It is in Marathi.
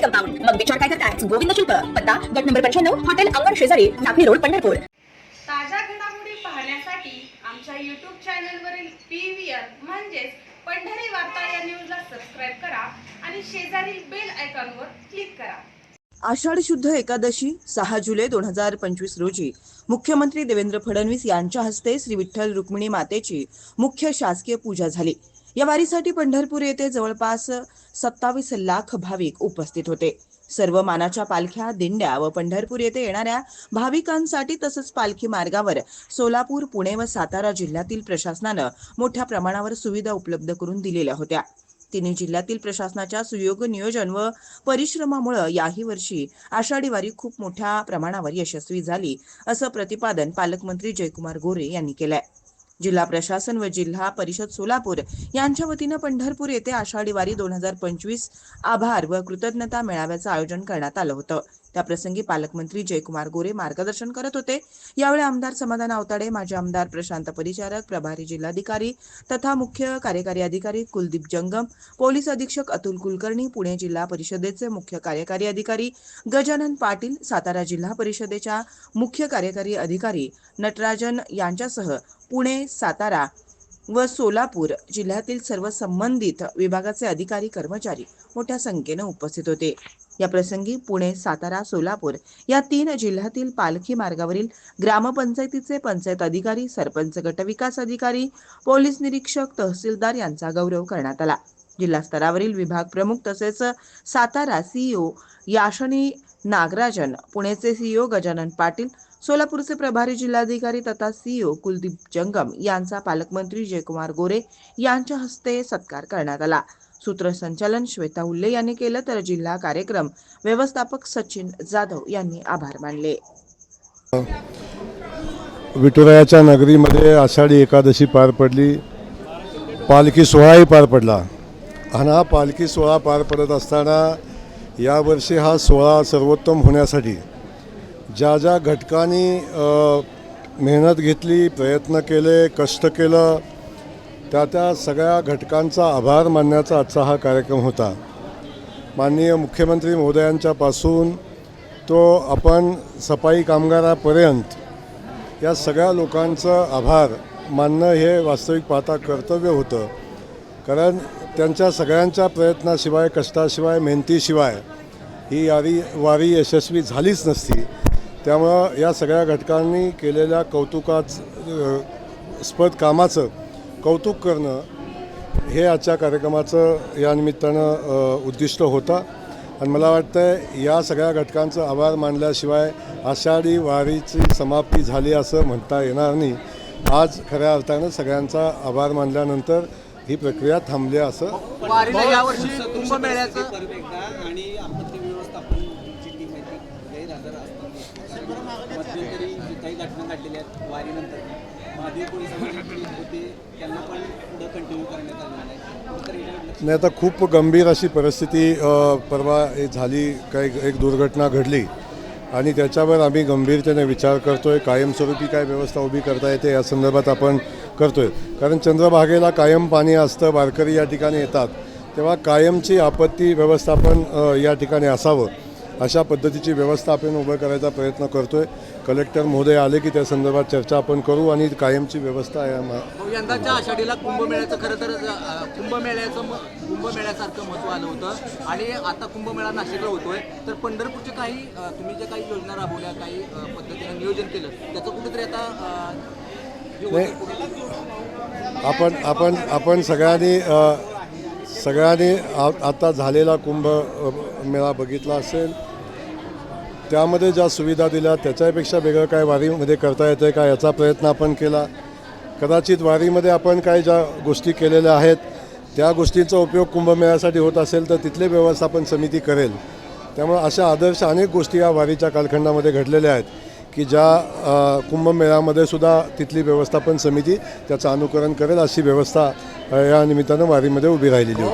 कंपाऊंड मग विचार काय करताय गोविंद शिल्प पत्ता गट नंबर पंच्याण्णव हॉटेल अंगण शेजारी नागरी रोड पंढरपूर. ताज्या घडामोडी पाहण्यासाठी आमच्या यूट्यूब चॅनलवरील पी व्ही आर म्हणजेच पंढरी वार्ता या न्यूजला सबस्क्राईब करा आणि शेजारील बेल आयकॉनवर क्लिक करा. आषाढ शुद्ध एकादशी सहा जुलै दोन हजार पंचवीस रोजी. मुख्यमंत्री देवेंद्र फडणवीस यांच्या हस्ते श्री विठ्ठल रुक्मिणी मातेची मुख्य शासकीय पूजा झाली. या वारीसाठी पंढरपूर येथे जवळपास सत्तावीस लाख भाविक उपस्थित होते. सर्व मानाच्या पालख्या दिंड्या व पंढरपूर येथे येणाऱ्या भाविकांसाठी तसंच पालखी मार्गावर सोलापूर पुणे व सातारा जिल्ह्यातील प्रशासनानं मोठ्या प्रमाणावर सुविधा उपलब्ध करून दिलेल्या होत्या. तिन्ही जिल्ह्यातील प्रशासनाच्या सुयोग नियोजन व परिश्रमामुळे याही वर्षी आषाढी वारी खूप मोठ्या प्रमाणावर यशस्वी झाली असं प्रतिपादन पालकमंत्री जयकुमार गोरे यांनी केलंय. जिल्हा प्रशासन व जिल्हा परिषद सोलापूर यांच्या वतीनं पंढरपूर येथे आषाढी वारी दोन हजार पंचवीस आभार व कृतज्ञता मेळाव्याचं आयोजन करण्यात आलं होतं. त्याप्रसंगी पालकमंत्री जयकुमार गोरे मार्गदर्शन करत होते. यावेळी आमदार समाधान आवताडे माजी आमदार प्रशांत परिचारक प्रभारी जिल्हाधिकारी तथा मुख्य कार्यकारी अधिकारी कुलदीप जंगम पोलीस अधीक्षक अतुल कुलकर्णी पुणे जिल्हा परिषदेचे मुख्य कार्यकारी अधिकारी गजानन पाटील सातारा जिल्हा परिषदेच्या मुख्य कार्यकारी अधिकारी नटराजन यांच्यासह पुणे सातारा व सोलापूर जिल्ह्यातील सर्व संबंधित विभागाचे अधिकारी कर्मचारी मोठ्या संख्येनं उपस्थित होते. या प्रसंगी पुणे सातारा सोलापूर या तीन जिल्ह्यातील पालखी मार्गावरील ग्रामपंचायतीचे पंचायत अधिकारी सरपंच गटविकास अधिकारी पोलीस निरीक्षक तहसीलदार यांचा गौरव करण्यात आला. जिल्हा स्तरावरील विभाग प्रमुख तसेच सातारा सीईओ याशनी नागराजन पुणेचे सीईओ गजानन पाटील सोलापूरचे प्रभारी जिल्हाधिकारी तथा सीईओ कुलदीप जंगम यांचा पालकमंत्री जयकुमार गोरे यांच्या हस्ते सत्कार करण्यात आला. सूत्रसंचालन श्वेता उल्ले यांनी केलं तर जिल्हा कार्यक्रम व्यवस्थापक सचिन जाधव यांनी आभार मानले. विठुरायाच्या नगरीमध्ये आषाढी एकादशी पार पडली. पालखी सोहळाही पार पडला. आणि हा पालखी सोहळा पार पडत असताना यावर्षी हा सोहळा सर्वोत्तम होण्यासाठी ज्या ज्या घटकांनी मेहनत घेतली प्रयत्न केले कष्ट केलं त्या त्या सगळ्या घटकांचा आभार मानण्याचा आजचा हा कार्यक्रम होता. माननीय मुख्यमंत्री महोदयांच्यापासून तो आपण सफाई कामगारापर्यंत या सगळ्या लोकांचं आभार मानणं हे वास्तविक पाहता कर्तव्य होतं. कारण त्यांच्या सगळ्यांच्या प्रयत्नाशिवाय कष्टाशिवाय मेहनतीशिवाय ही यारी वारी यशस्वी झालीच नसती. त्यामुळं या सगळ्या घटकांनी केलेल्या कौतुकाच स्पद कामाचं कौतुक करणं हे आजच्या कार्यक्रमाचं या निमित्तानं उद्दिष्ट होतं. आणि मला वाटतं या सगळ्या घटकांचं आभार मानल्याशिवाय आषाढी वारीची समाप्ती झाली असं म्हणता येणार नाही. आज खऱ्या अर्थानं सगळ्यांचा आभार मानल्यानंतर ही प्रक्रिया थांबली असं. वारीला यावर्षी कुंभमेळ्याचं परत एकदा आणि आपत्ती व्यवस्थापन जी टीम आहे ती गैरहजर असताना मध्यंतरी जी काही घटना घडलेल्या आहेत वारीनंतर महादेव पोलिसांची टीम होती. त्यांना पण पुढं कंटिन्यू करण्यात आलेलं आहे. तर याच्याकडे लक्ष नाही आता खूप गंभीर अशी परिस्थिती अ, परवा हे झाली काही एक दुर्घटना घडली. आणि त्याच्यावर आम्ही गंभीरतेने विचार करतोय कायमस्वरूपी काय व्यवस्था उभी करता येते या संदर्भात आपण करतोय. कारण चंद्रभागेला कायम पाणी असतं वारकरी या ठिकाणी येतात. तेव्हा कायमची आपत्ती व्यवस्थापन या ठिकाणी असावं. अशा पद्धतीची व्यवस्था आपण उभं करायचा प्रयत्न करतो आहे कलेक्टर महोदय आले की त्या संदर्भात चर्चा आपण करू आणि कायमची व्यवस्था या यंदाच्या आषाढीला कुंभमेळ्याचं खरं तर कुंभमेळ्याचं कुंभमेळ्यासारखं महत्त्व आलं होतं. आणि आता कुंभमेळा नाशिकला होतोय. तर पंढरपूरचे काही तुम्ही ज्या काही योजना राबवल्या काही अं, पद्धतीनं नियोजन केलं त्याचं कुठेतरी आता नाही. आपण आपण आपण सगळ्यांनी सगळ्यांनी आ- आता झालेला कुंभ मेळा बघितला असेल. त्यामध्ये ज्या सुविधा दिल्या त्याच्यापेक्षा वेगळं काय वारीमध्ये करता येतं का याचा प्रयत्न आपण केला. कदाचित वारीमध्ये आपण काय ज्या गोष्टी केलेल्या आहेत त्या गोष्टींचा उपयोग कुंभमेळ्यासाठी होत असेल तर तिथले व्यवस्थापन समिती करेल. त्यामुळे अशा आदर्श अनेक गोष्टी या वारीच्या कालखंडामध्ये घडलेल्या आहेत. की ज्या कुंभमेळ्यामध्ये सुद्धा तिथली व्यवस्थापन समिती त्याचं अनुकरण करेल अशी व्यवस्था या निमित्तानं वारीमध्ये उभी राहिलेली होती.